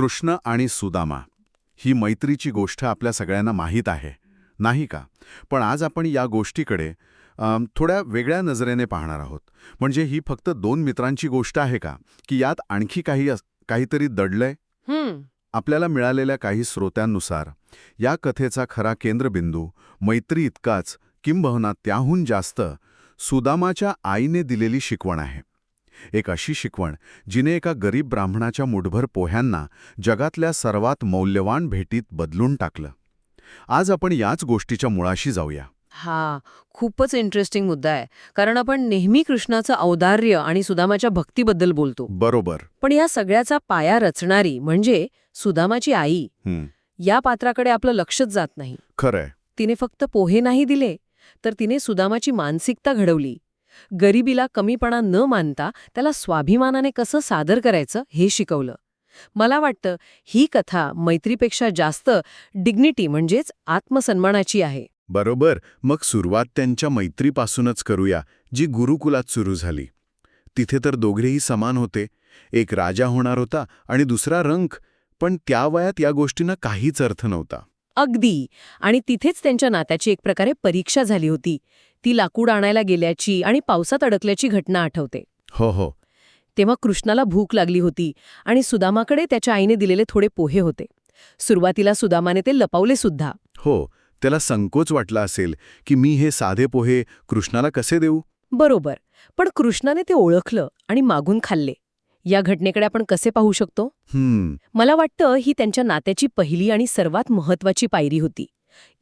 कृष्ण आणि सुदामा ही मैत्रीची गोष्ट आपल्या सगळ्यांना माहीत आहे. नाही का? पण आज आपण या गोष्टीकडे थोड्या वेगळ्या नजरेने पाहणार आहोत. म्हणजे ही फक्त दोन मित्रांची गोष्ट आहे का? की यात आणखी काही काहीतरी दडलंय? आपल्याला मिळालेल्या काही स्रोतांनुसार या कथेचा खरा केंद्रबिंदू मैत्री इतकाच किंबहुना त्याहून जास्त सुदामाच्या आईने दिलेली शिकवण आहे. एक अशी शिकवण जिने एका गरीब ब्राह्मणाच्या मुठभर पोह्यांना जगातल्या सर्वात मौल्यवान भेटीत बदलून टाकलं. आज आपण याच गोष्टीच्या मुळाशी जाऊया. हा खूपच इंटरेस्टिंग मुद्दा आहे. कारण आपण नेहमी कृष्णाचं औदार्य आणि सुदामाच्या भक्तीबद्दल बोलतो. बरोबर. पण या सगळ्याचा पाया रचणारी म्हणजे सुदामाची आई. या पात्राकडे आपलं लक्षच जात नाही. खरंय. तिने फक्त पोहे नाही दिले तर तिने सुदामाची मानसिकता घडवली. गरिबीला कमीपणा न मानता त्याला स्वाभिमानाने कसं सादर करायचं हे शिकवलं. मला वाटतं ही कथा मैत्रीपेक्षा जास्त डिग्निटी म्हणजेच आत्मसन्मानाची आहे. बरोबर. मग सुरुवात त्यांच्या मैत्रीपासूनच करूया जी गुरुकुलात सुरू झाली. तिथे तर दोघेही समान होते. एक राजा होणार होता आणि दुसरा रंक पण त्या वयात या गोष्टींना काहीच अर्थ नव्हता. अगदी. आणि तिथेच त्यांच्या नात्याची एक प्रकारे परीक्षा झाली होती. ती लाकूड आणायला गेल्याची आणि पावसात अडकल्याची घटना आठवते. हो हो. तेव्हा कृष्णाला भूक लागली होती आणि सुदामाकडे त्याच्या आईने दिलेले थोडे पोहे होते. सुरुवातीला सुदामाने ते लपवले सुद्धा. हो त्याला संकोच वाटला असेल की मी हे साधे पोहे कृष्णाला कसे देऊ? बरोबर पण कृष्णाने ते ओळखलं आणि मागून खाल्ले. या घटनेकडे आपण कसे पाहू शकतो? मला वाटतं ही त्यांच्या नात्याची पहिली आणि सर्वात महत्वाची पायरी होती.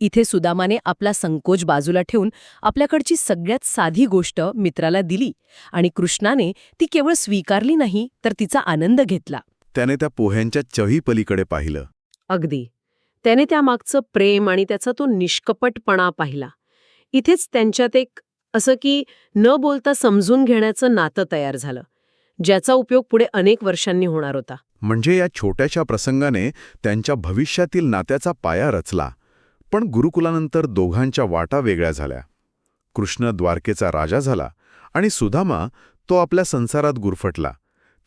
इथे सुदामाने आपला संकोच बाजूला ठेवून आपल्याकडची सगळ्यात साधी गोष्ट मित्राला दिली आणि कृष्णाने ती केवळ स्वीकारली नाही तर तिचा आनंद घेतला. त्याने त्या पोह्यांच्या चवी पलीकडे पाहिलं. अगदी. त्याने त्यामागचं प्रेम आणि त्याचा तो निष्कपटपणा पाहिला. इथेच त्यांच्यात एक असं की न बोलता समजून घेण्याचं नातं तयार झालं ज्याचा उपयोग पुढे अनेक वर्षांनी होणार होता. म्हणजे या छोट्याशा प्रसंगाने त्यांच्या भविष्यातील नात्याचा पाया रचला. पण गुरुकुलानंतर दोघांच्या वाटा वेगळ्या झाल्या. कृष्ण द्वारकेचा राजा झाला आणि सुदामा तो आपल्या संसारात गुरफटला.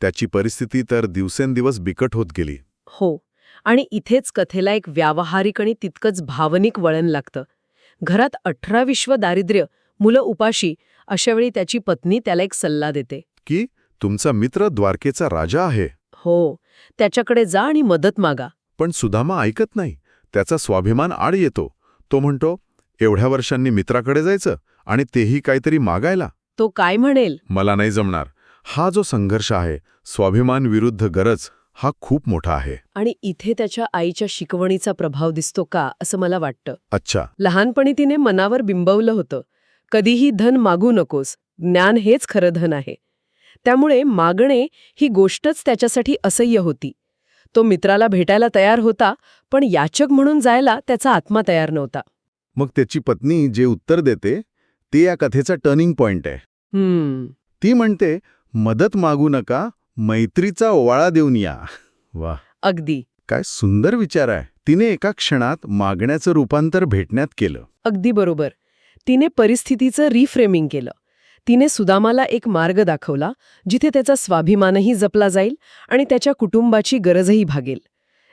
त्याची परिस्थिती तर दिवसेंदिवस बिकट होत गेली. हो आणि इथेच कथेला एक व्यावहारिक आणि तितकंच भावनिक वळण लागतं. घरात अठरा विश्व दारिद्र्य मुलं उपाशी अशावेळी त्याची पत्नी त्याला एक सल्ला देते. की तुमचा मित्र द्वारकेचा राजा आहे. हो त्याच्याकडे जा आणि मदत मागा. पण सुदामा ऐकत नाही. त्याचा स्वाभिमान आड येतो. तो म्हणतो एवढ्या वर्षांनी मित्राकडे जायचं आणि तेही काहीतरी मागायला. तो काय म्हणेल? मला नाही जमणार. हा जो संघर्ष आहे स्वाभिमान विरुद्ध गरज हा खूप मोठा आहे. आणि इथे त्याच्या आईच्या शिकवणीचा प्रभाव दिसतो का असं मला वाटतं. अच्छा. लहानपणी तिने मनावर बिंबवलं होतं. कधीही धन मागू नकोस. ज्ञान हेच खरं धन आहे. त्यामुळे मागणे ही गोष्टच त्याच्यासाठी असह्य होती. तो मित्राला भेटायला तयार होता पण याचक म्हणून जायला त्याचा आत्मा तयार नव्हता. मग त्याची पत्नी जे उत्तर देते ते या कथेचा टर्निंग पॉइंट आहे. ती म्हणते मदत मागू नका मैत्रीचा ओवाळा देऊन या. वा अगदी. काय सुंदर विचार आहे. तिने एका क्षणात मागण्याचं रूपांतर भेटण्यात केलं. अगदी बरोबर. तिने परिस्थितीचं रिफ्रेमिंग केलं. तिने सुदामाला एक मार्ग दाखवला जिथे त्याचा स्वाभिमानही जपला जाईल आणि त्याच्या कुटुंबाची गरजही भागेल.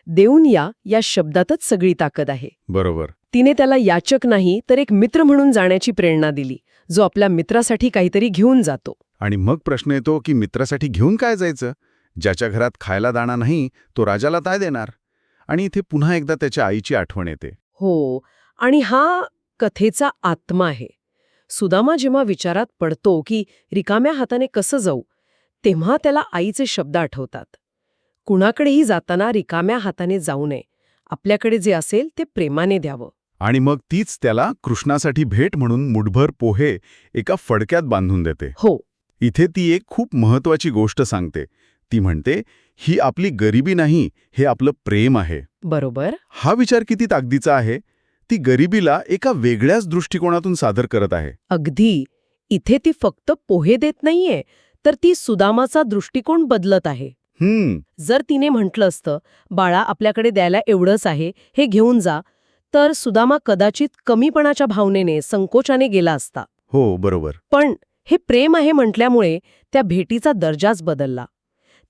देऊन या या शब्दातच सगळी ताकद आहे. बरोबर. तिने त्याला याचक नाही तर एक मित्र म्हणून जाण्याची प्रेरणा दिली जो आपल्या मित्रासाठी काहीतरी घेऊन जातो. आणि मग प्रश्न येतो की मित्रासाठी घेऊन काय जायचं? ज्याच्या घरात खायला दाणा नाही तो राजाला काय देणार? आणि इथे पुन्हा एकदा त्याच्या आईची आठवण येते. हो आणि हा कथेचा आत्मा आहे. सुदामा जेव्हा विचारात पडतो की रिकाम्या हाताने कसं जाऊ तेव्हा त्याला आईचे शब्द आठवतात. कुणाकडेही जाताना रिकाम्या हाताने जाऊ नये. आपल्याकडे जे असेल ते प्रेमाने द्यावं. आणि मग तीच त्याला कृष्णासाठी भेट म्हणून मुठभर पोहे एका फडक्यात बांधून देते. हो. इथे ती एक खूप महत्वाची गोष्ट सांगते. ती म्हणते ही आपली गरिबी नाही हे आपलं प्रेम आहे. बरोबर. हा विचार किती ताकदीचा आहे? ती गरिबीला एका वेगळ्याच दृष्टिकोनातून सादर करत आहे. अगदी. इथे ती फक्त पोहे देत नाहीये तर ती सुदामाचा दृष्टिकोन बदलत आहे. हम्म. जर तिने म्हटलं असतं बाळा आपल्याकडे द्यायला एवढंच आहे हे घेऊन जा तर सुदामा कदाचित कमीपणाच्या भावनेने संकोचाने गेला असता. हो बरोबर. पण हे प्रेम आहे म्हटल्यामुळे त्या भेटीचा दर्जाच बदलला.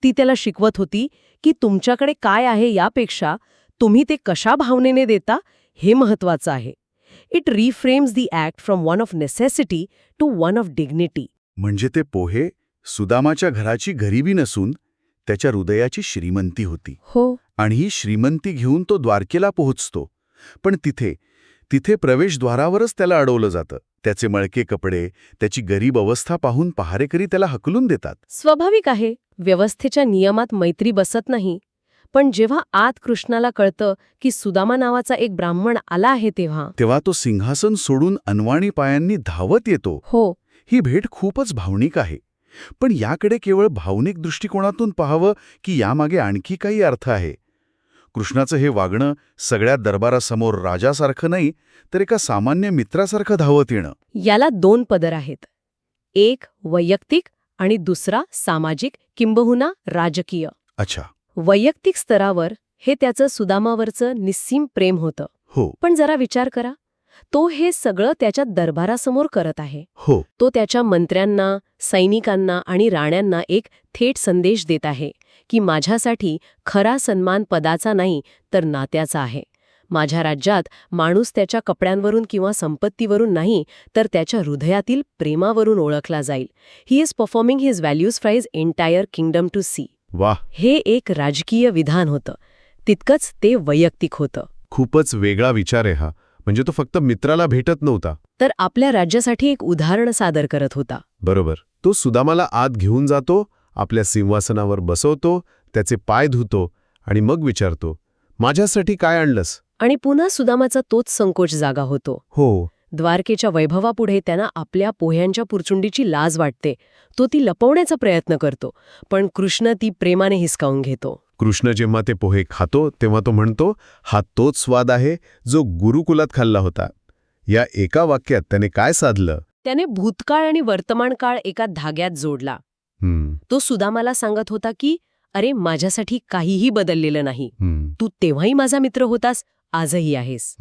ती त्याला शिकवत होती की तुमच्याकडे काय आहे यापेक्षा तुम्ही ते कशा भावनेने देता हे महत्वाचं आहे. It reframes the act from one of necessity to one of dignity म्हणजे ते पोहे सुदामाच्या घराची गरिबी नसून त्याच्या हृदयाची श्रीमंती होती. हो. आणि ही श्रीमंती घेऊन तो द्वारकेला पोहोचतो. पण तिथे तिथे प्रवेशद्वारावरच त्याला अडवलं जातं. त्याचे मळके कपडे त्याची गरीब अवस्था पाहून पहारेकरी त्याला हकलून देतात. स्वाभाविक आहे. व्यवस्थेच्या नियमात मैत्री बसत नाही. पण जेव्हा आत कृष्णाला कळतं की सुदामा नावाचा एक ब्राह्मण आला आहे तेव्हा तेव्हा तो सिंहासन सोडून अनवाणी पायांनी धावत येतो. हो. ही भेट खूपच भावनिक आहे. पण याकडे केवळ भावनिक दृष्टिकोनातून पाहावं की यामागे आणखी काही अर्थ आहे. कृष्णाचं हे वागणं सगळ्या दरबारासमोर राजासारखं नाही तर एका सामान्य मित्रासारखं धावत येणं. याला दोन पदर आहेत. एक वैयक्तिक आणि दुसरा सामाजिक किंबहुना राजकीय. अच्छा. वैयक्तिक स्तरावर हे त्याचं सुदामावरचं निस्सीम प्रेम होतं. हो. पण जरा विचार करा. तो हे सगळं त्याच्या दरबारासमोर करत आहे. हो. तो त्याच्या मंत्र्यांना सैनिकांना आणि राण्यांना एक थेट संदेश देत आहे की माझ्यासाठी खरा सन्मान पदाचा नाही तर नात्याचा आहे. माझ्या राज्यात माणूस त्याच्या कपड्यांवरून किंवा संपत्तीवरून नाही तर त्याच्या हृदयातील प्रेमावरून ओळखला जाईल. He is performing his values frees entire kingdom to see वाह. हे एक राजकीय विधान होतं. तितकंच ते वैयक्तिक होतं. खूपच वेगळा विचार आहे हा. म्हणजे तो फक्त मित्राला भेटत नव्हता. तर आपल्या राज्यासाठी एक उदाहरण सादर करत होता. बरोबर. तो सुदामाला आत घेऊन जातो आपल्या सिंहासनावर बसवतो त्याचे पाय धुतो आणि मग विचारतो माझ्यासाठी काय आणलंस? आणि पुन्हा सुदामाचा तोच संकोच जागा होतो. हो. द्वारकेच्या वैभवापुढे त्यांना आपल्या पोह्यांच्या पुरचुंडीची लाज वाटते. तो ती लपवण्याचा प्रयत्न करतो पण कृष्ण ती प्रेमाने हिसकावून घेतो. कृष्ण जेव्हा ते पोहे खातो तेव्हा तो म्हणतो हा तोच स्वाद आहे जो गुरुकुलात खाल्ला होता. या एका वाक्यात त्याने काय साधलं? त्याने भूतकाळ आणि वर्तमान काळ एका धाग्यात जोडला. तो सुदामाला सांगत होता की अरे माझ्यासाठी काहीही बदललेलं नाही. तू तेव्हाही माझा मित्र होतास आजही आहेस.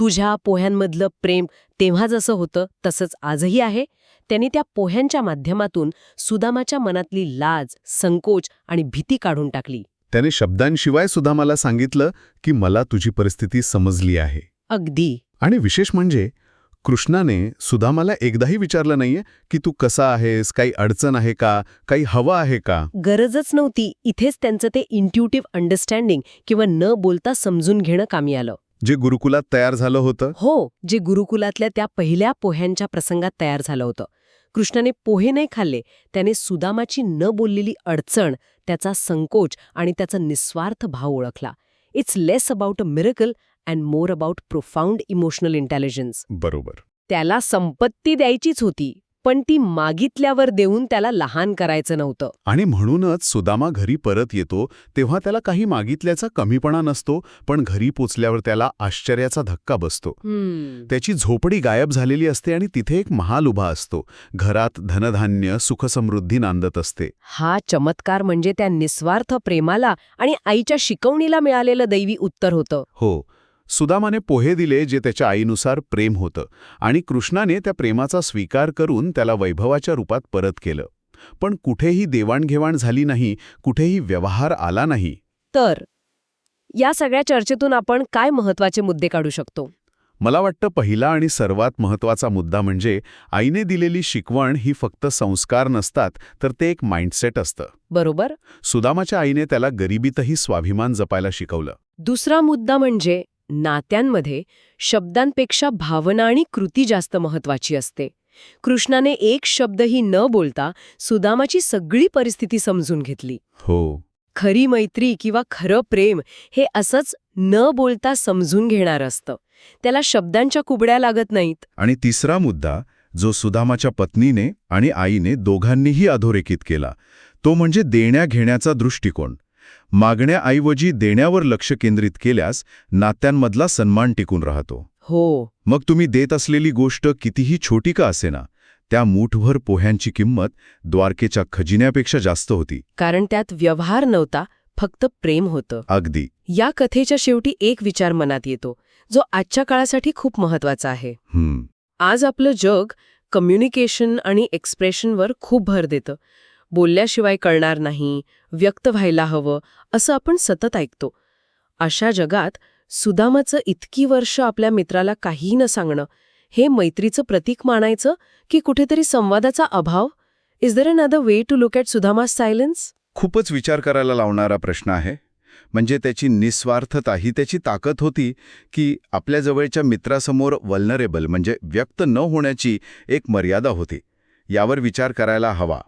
तुझ्या पोह्यांमधलं प्रेम तेव्हा जसं होतं तसंच आजही आहे. त्यांनी त्या पोह्यांच्या माध्यमातून सुदामाच्या मनातली लाज संकोच आणि भीती काढून टाकली. त्याने शब्दांशिवाय सुद्धा मला सांगितलं की मला तुझी परिस्थिती समजली आहे. अगदी. आणि विशेष म्हणजे कृष्णाने सुदामाला एकदाही विचारलं नाहीये की तू कसा आहेस काही अडचण आहे का काही हवं आहे का? गरजच नव्हती. इथेच त्यांचं ते इंट्युटिव्ह अंडरस्टँडिंग किंवा न बोलता समजून घेणं कामी आलं. जे गुरुकुलात तयार झालं होतं? हो जे गुरुकुलातल्या त्या पहिल्या पोह्यांच्या प्रसंगात तयार झालं होतं. कृष्णाने पोहे नाही खाल्ले. त्याने सुदामाची न बोललेली अडचण त्याचा संकोच आणि त्याचा निस्वार्थ भाव ओळखला. It's less about a miracle and more about profound emotional intelligence बरोबर. त्याला संपत्ती द्यायचीच होती पण ती मागितल्यावर देऊन त्याला लहान करायचं नव्हतं. आणि म्हणूनच सुदामा घरी परत येतो तेव्हा त्याला काही मागितल्याचा कमीपणा नसतो पण घरी पोचल्यावर त्याला आश्चर्याचा धक्का बसतो. त्याची झोपडी गायब झालेली असते आणि तिथे एक महाल उभा असतो. घरात धनधान्य सुखसमृद्धी नांदत असते. हा चमत्कार म्हणजे त्या निस्वार्थ प्रेमाला आणि आईच्या शिकवणीला मिळालेलं दैवी उत्तर होतं. हो सुदामाने पोहे दिले जे त्याच्या आईनुसार प्रेम होतं आणि कृष्णाने त्या प्रेमाचा स्वीकार करून त्याला वैभवाच्या रूपात परत केलं. पण कुठेही देवाणघेवाण झाली नाही कुठेही व्यवहार आला नाही. तर या सगळ्या चर्चेतून आपण काय महत्त्वाचे मुद्दे काढू शकतो? मला वाटतं पहिला आणि सर्वात महत्त्वाचा मुद्दा म्हणजे आईने दिलेली शिकवण ही फक्त संस्कार नसतात तर ते एक माइंडसेट असतं. बरोबर. सुदामाच्या आईने त्याला गरिबीतही स्वाभिमान जपायला शिकवलं. दुसरा मुद्दा म्हणजे नात्यांमध्ये शब्दांपेक्षा भावना आणि कृती जास्त महत्वाची असते. कृष्णाने एक शब्दही न बोलता सुदामाची सगळी परिस्थिती समजून घेतली. हो. खरी मैत्री किंवा खरं प्रेम हे असंच न बोलता समजून घेणार असतं. त्याला शब्दांच्या कुबड्या लागत नाहीत. आणि तिसरा मुद्दा जो सुदामाच्या पत्नीने आणि आईने दोघांनीही अधोरेखित केला तो म्हणजे देण्या-घेण्याचा दृष्टिकोन. मागण्याऐवजी देण्यावर लक्ष केंद्रित केल्यास नात्यांमधला सन्मान टिकून राहतो. हो. मग तुम्ही देत असलेली गोष्ट कितीही छोटी का असेना त्या मूठभर पोह्यांची किंमत द्वारकेच्या खजिन्यापेक्षा जास्त होती. कारण त्यात व्यवहार नव्हता फक्त प्रेम होतं. अगदी. या कथेच्या शेवटी एक विचार मनात येतो जो आजच्या काळासाठी खूप महत्त्वाचा आहे. आज आपलं जग कम्युनिकेशन आणि एक्सप्रेशनवर खूप भर देतं. बोलल्याशिवाय कळणार नाही व्यक्त व्हायला हवं असं आपण सतत ऐकतो. अशा जगात सुदामाचं इतकी वर्ष आपल्या मित्राला काहीही न सांगणं हे मैत्रीचं प्रतीक मानायचं की कुठेतरी संवादाचा अभाव? Is there another way to look at Sudama's silence खूपच विचार करायला लावणारा प्रश्न आहे. म्हणजे त्याची निस्वार्थता ही त्याची ताकद होती की आपल्या जवळच्या मित्रासमोर वल्नरेबल म्हणजे व्यक्त न होण्याची एक मर्यादा होती. यावर विचार करायला हवा.